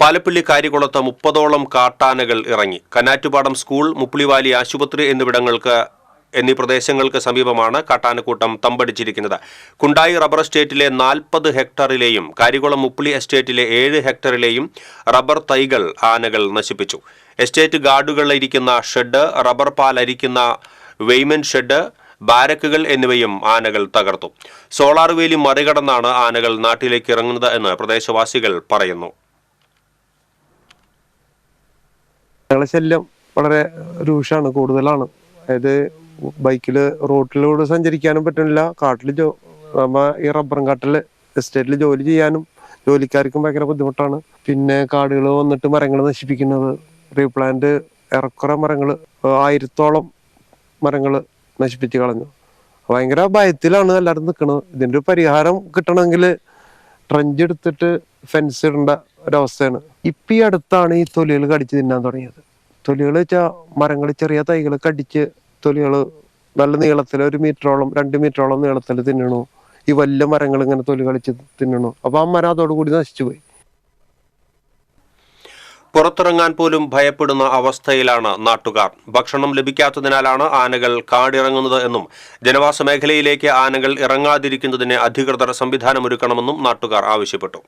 പാലപ്പള്ളി കാര്യകുളത്ത് മുപ്പതോളം കാട്ടാനകൾ ഇറങ്ങി. കനാറ്റുപാടം സ്കൂൾ മുപ്പിളിവാലി ആശുപത്രി എന്നിവിടങ്ങൾക്ക് എന്നീ പ്രദേശങ്ങൾക്ക് സമീപമാണ് കാട്ടാനക്കൂട്ടം തമ്പടിച്ചിരിക്കുന്നത്. കുണ്ടായി റബ്ബർ എസ്റ്റേറ്റിലെ നാൽപ്പത് ഹെക്ടറിലെയും കാര്യകുളം മുപ്പിളി എസ്റ്റേറ്റിലെ ഏഴ് ഹെക്ടറിലെയും റബ്ബർ തൈകൾ ആനകൾ നശിപ്പിച്ചു. എസ്റ്റേറ്റ് ഗാർഡുകൾ ഇരിക്കുന്ന ഷെഡ് റബ്ബർ പാൽ അരിക്കുന്ന വെയ്മൻ ഷെഡ് ബാരക്കുകൾ എന്നിവയും ആനകൾ തകർത്തു. സോളാർ വേലി മറികടന്നാണ് ആനകൾ നാട്ടിലേക്ക് ഇറങ്ങുന്നത് എന്ന് പ്രദേശവാസികൾ പറയുന്നു. ഞങ്ങളെ ശല്യം വളരെ രൂക്ഷമാണ് കൂടുതലാണ്. അതായത് ബൈക്കിൽ റോട്ടിലൂടെ സഞ്ചരിക്കാനും പറ്റുന്നില്ല കാട്ടിൽ ജോ ഈ റബ്ബറും കാട്ടിൽ എസ്റ്റേറ്റിൽ ജോലി ചെയ്യാനും ജോലിക്കാർക്കും ഭയങ്കര ബുദ്ധിമുട്ടാണ്. പിന്നെ കാടുകൾ വന്നിട്ട് മരങ്ങൾ നശിപ്പിക്കുന്നത് റീപ്ലാന്റ് ഏറെക്കുറെ മരങ്ങൾ ആയിരത്തോളം മരങ്ങൾ നശിപ്പിച്ച് കളഞ്ഞു. ഭയങ്കര ഭയത്തിലാണ് എല്ലാവരും നിൽക്കുന്നത് ഇതിന്റെ ഒരു പരിഹാരം കിട്ടണമെങ്കിൽ ട്രഞ്ച് എടുത്തിട്ട് ഫെൻസ് ഇടേണ്ട ഒരവസ്ഥയാണ്. ഇപ്പം ഈ അടുത്താണ് ഈ തൊലികൾ കടിച്ച് തിന്നാൻ തുടങ്ങിയത്. തൊലികൾ വെച്ചാൽ മരങ്ങൾ ചെറിയ തൈകൾ കടിച്ച് തൊലികൾ നല്ല നീളത്തിൽ ഒരു മീറ്ററോളം രണ്ട് മീറ്ററോളം നീളത്തിൽ തിന്നണു. ഈ വലിയ മരങ്ങൾ ഇങ്ങനെ തൊലി കളിച്ച് തിന്നണു. അപ്പൊ ആ മരം അതോടുകൂടി നശിച്ചു പോയി. പുറത്തിറങ്ങാൻ പോലും ഭയപ്പെടുന്ന അവസ്ഥയിലാണ് നാട്ടുകാർ. ഭക്ഷണം ലഭിക്കാത്തതിനാലാണ് ആനകൾ കാടിറങ്ങുന്നത് എന്നും ജനവാസ മേഖലയിലേക്ക് ആനകൾ ഇറങ്ങാതിരിക്കുന്നതിന് അധികൃതർ സംവിധാനമൊരുക്കണമെന്നും നാട്ടുകാർ ആവശ്യപ്പെട്ടു.